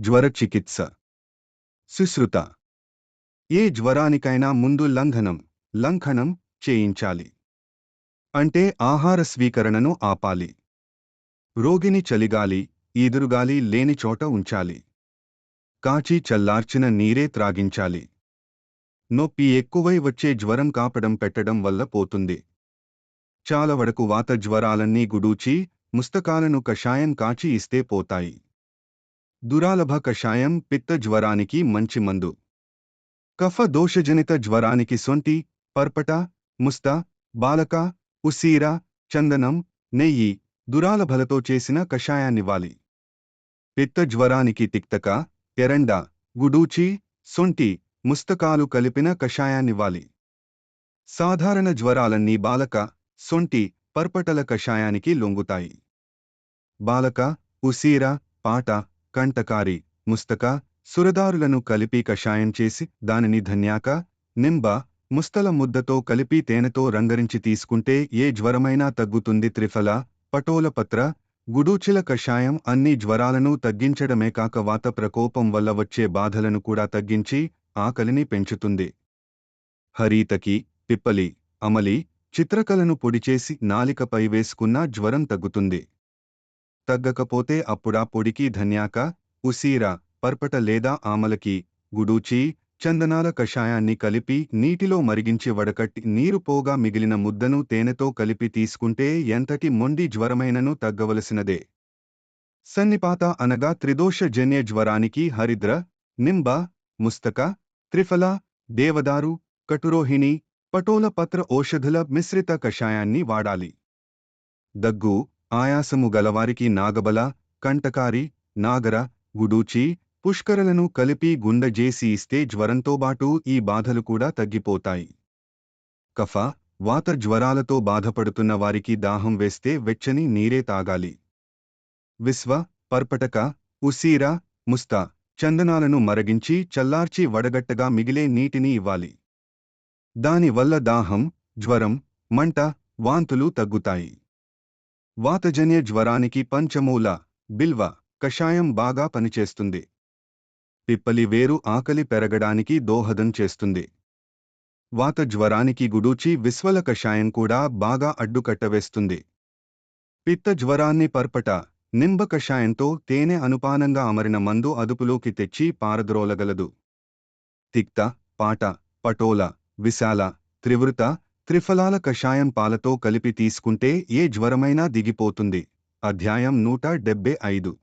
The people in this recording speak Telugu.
జ్వర చికిత్స సుశ్రుత. ఏ జ్వరానికైనా ముందు లంఘనం లంఘనం చేయించాలి. అంటే ఆహార స్వీకరణను ఆపాలి. రోగిని చలిగాలి ఈదురుగాలి లేని చోట ఉంచాలి. కాచి చల్లార్చిన నీరే త్రాగించాలి. నొప్పి ఎక్కువై వచ్చే జ్వరం కాపడం పెట్టడం వల్ల పోతుంది. చాలా వరకు వాత జ్వరాలన్నీ గుడూచి ముస్తకాలను కషాయం కాచి ఇస్తే పోతాయి. దురాలభ కషాయం పిత్త జ్వరానికి మంచి మందు. కఫ దోషజనిత జ్వరానికి సొంటి పర్పట ముస్త బాలక ఉసీర చందనం నెయ్యి దురాలభలతో చేసిన కషాయాన్నివ్వాలి. పిత్త జ్వరానికి తిక్తక ఎరండ గుడూచి సొంటి ముస్తకాలు కలిపిన కషాయాన్నివ్వాలి. సాధారణ జ్వరాలన్నీ బాలక సొంటి పర్పటల కషాయానికి లొంగుతాయి. బాలక ఉసీర పాట కంటకారి ముస్తక సురదారులను కలిపి కషాయం చేసి దానిని ధన్యాక నింబ ముస్తల ముద్దతో కలిపి తేనెతో రంగరించి తీసుకుంటే ఏ జ్వరమైనా తగ్గుతుంది. త్రిఫల పటోలపత్ర గుడూచిల కషాయం అన్ని జ్వరాలను తగ్గించడమే కాక వాత ప్రకోపం వల్ల వచ్చే బాధలను కూడా తగ్గించి ఆకలిని పెంచుతుంది. హరీతకి పిప్పలి అమలి చిత్రకలను పొడిచేసి నాలికపై వేసుకున్నా జ్వరం తగ్గుతుంది. తగ్గకపోతే అప్పుడా పొడికి ధన్యాక ఉసీర పర్పట లేదా ఆమలకి గుడూచి చందనాల కషాయాన్ని కలిపి నీటిలో మరిగించి వడకట్టి నీరు పోగా మిగిలిన ముద్దను తేనెతో కలిపి తీసుకుంటే ఎంతటి మొండి జ్వరమైనను తగ్గవలసినదే. సన్నిపాత అనగా త్రిదోషజన్య జ్వరానికి హరిద్ర నింబ ముస్తక త్రిఫల దేవదారు కటురోహిణి పటోల పత్ర ఔషధుల మిశ్రిత కషాయాన్ని వాడాలి. దగ్గు ఆయాసము గలవారికి నాగబల కంటకారి నాగర గుడూచి పుష్కరలను కలిపి గుండజేసి ఇస్తే జ్వరంతోబాటు ఈ బాధలు కూడా తగ్గిపోతాయి. కఫ వాత జ్వరాలతో బాధపడుతున్న వారికి దాహం వేస్తే వెచ్చని నీరే తాగాలి. విశ్వ పర్పటక ఉసీర ముస్తా చందనాలను మరగించి చల్లార్చి వడగట్టగా మిగిలే నీటిని ఇవ్వాలి. దానివల్ల దాహం జ్వరం మంట వాంతులు తగ్గుతాయి. వాతజన్య జ్వరానికి పంచమూల బిల్వ కషాయం బాగా పనిచేస్తుంది. పిప్పలి వేరు ఆకలి పెరగడానికి దోహదం చేస్తుంది. వాత జ్వరానికి గుడూచి విశ్వల కషాయం కూడా బాగా అడ్డుకట్టవేస్తుంది పిత్త జ్వరాన్ని పర్పట నింబ కషాయంతో తేనె అనుపానంగా అమరిన మందు అదుపులోకి తెచ్చి పారద్రోలగలదు. తిక్త పాట పటోల విశాల త్రివృత త్రిఫలాల కషాయం పాలతో కలిపి తీసుకుంటే ఏ జ్వరమైనా దిగిపోతుంది. అధ్యాయం నూట డెబ్బై ఐదు.